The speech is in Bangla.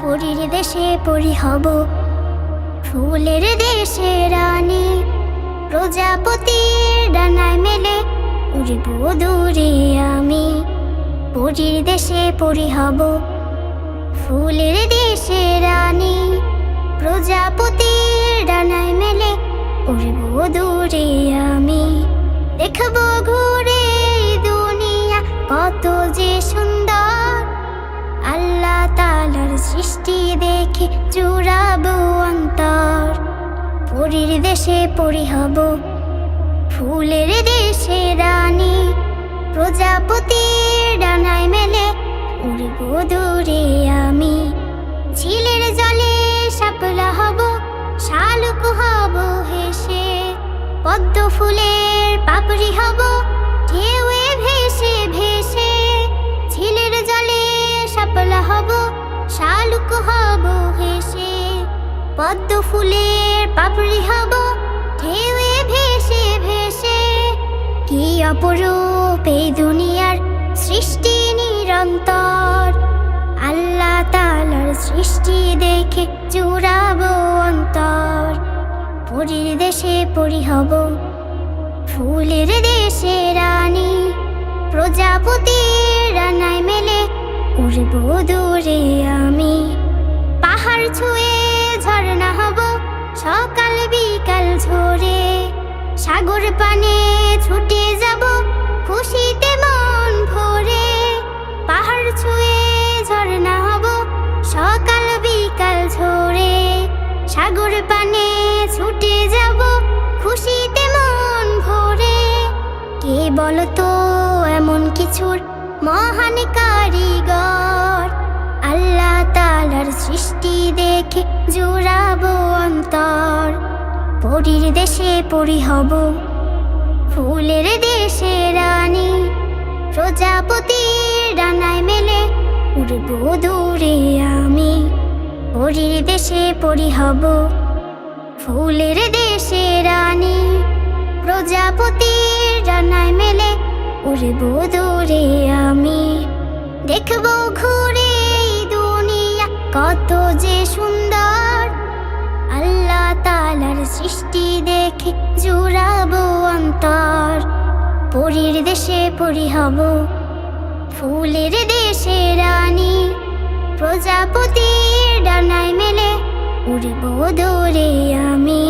পুরীর দেশে পুরী হব ফুলের দেশে রানী প্রজাপতির ডানায় মেলে উড়িব দূরে আমি পুরীর দেশে পুরী হব ফুলের দেশে রানী প্রজাপতির ডানায় মেলে, উড়ব দূরে আমি। দেখব ঘুরে দুনিয়া কত যে সুন্দর। আল্লাহ তালার সৃষ্টি দেখে জুড়াবো অন্তর। পুরীর দেশে পরি হব, ফুলের দেশে রানী। প্রজাপতির ডানায় মেলে, উড়ব দূরে পাপড়ি হব, ঢেউয়ে ভেসে ভেসে ঝিলের জলে শাপলা হব, শালুক হব হেসে। পদ্ম ফুলের পাপড়ি হব, ঢেউয়ে ভেসে ভেসে। কি অপরূপ এই দুনিয়ার সৃষ্টি নিরন্তর। আল্লাহ তালার সৃষ্টি দেখে জুড়াবো অন্তর। পুরীর দেশে পরি হব ফুলের দেশে রানী, প্রজাপতির রানায় মেলে, উড়ব দূরে আমি। পাহাড় ছুঁয়ে ঝর্ণা হব, সকাল বিকাল ঝরে। সাগর পানে ছুটে যাব, খুশিতে মন ভরে। পাহাড় ছুঁয়ে ঝর্ণা হব, সকাল বিকাল ঝরে। সাগর পানে ছুটে যাব বলতো, এমন কিছুর মহান কারিগর। আল্লাহ তালার সৃষ্টি দেখে জুড়াবো অন্তর। পরীর দেশে পরি হব, ফুলের দেশে রানী। প্রজাপতির ডানায় মেলে উড়ব দূরে আমি। পরীর দেশে পরি হব, ফুলের দেশে রানী। প্রজাপতির জানায় মেলে উড়ব দূরে আমি। দেখব ঘুরে দুনিয়া কত যে সুন্দর। আল্লাহ তালার সৃষ্টি দেখে জুড়াবো অন্তর। পরীর দেশে পরি হব, ফুলের দেশে রানী। প্রজাপতির ডানায় মেলে উড়ব দৌড়ে আমি।